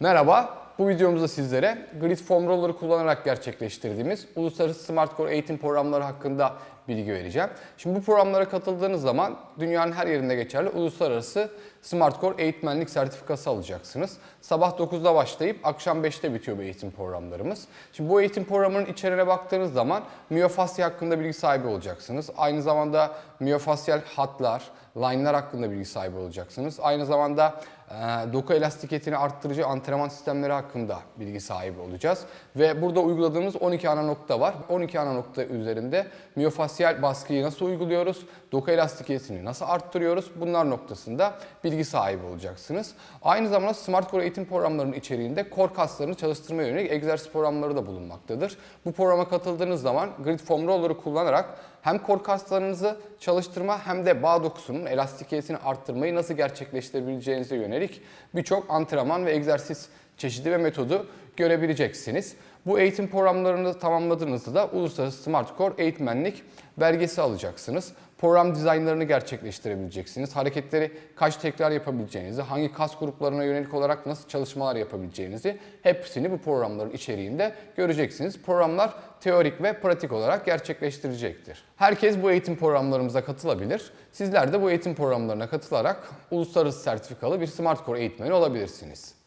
Merhaba, bu videomuzda sizlere Grid Foam kullanarak gerçekleştirdiğimiz uluslararası Smart Core eğitim programları hakkında bilgi vereceğim. Şimdi bu programlara katıldığınız zaman dünyanın her yerinde geçerli uluslararası Smart Core eğitmenlik sertifikası alacaksınız. Sabah 9'da başlayıp akşam 5'te bitiyor bu eğitim programlarımız. Şimdi bu eğitim programının içeriğine baktığınız zaman miyofasya hakkında bilgi sahibi olacaksınız. Aynı zamanda miyofasyal hatlar, line'lar hakkında bilgi sahibi olacaksınız. Aynı zamanda e, doku elastikiyetini arttırıcı antrenman sistemleri hakkında bilgi sahibi olacağız. Ve burada uyguladığımız 12 ana nokta var. 12 ana nokta üzerinde miyofasyal baskıyı nasıl uyguluyoruz, doku elastikiyetini nasıl arttırıyoruz bunlar noktasında bilgi sahibi olacaksınız. Aynı zamanda Smart Core eğitim programlarının içeriğinde core kaslarını çalıştırmaya yönelik egzersiz programları da bulunmaktadır. Bu programa katıldığınız zaman Grid Foam Roller'ı kullanarak hem core kaslarınızı çalıştırma hem de bağ dokusunun elastikiyetini arttırmayı nasıl gerçekleştirebileceğinize yönelik birçok antrenman ve egzersiz çeşidi ve metodu görebileceksiniz. Bu eğitim programlarını tamamladığınızda da Uluslararası Smart Core eğitmenlik belgesi alacaksınız. Program dizaynlarını gerçekleştirebileceksiniz. Hareketleri kaç tekrar yapabileceğinizi, hangi kas gruplarına yönelik olarak nasıl çalışmalar yapabileceğinizi hepsini bu programların içeriğinde göreceksiniz. Programlar teorik ve pratik olarak gerçekleştirecektir. Herkes bu eğitim programlarımıza katılabilir. Sizler de bu eğitim programlarına katılarak uluslararası sertifikalı bir Smart Core eğitmeni olabilirsiniz.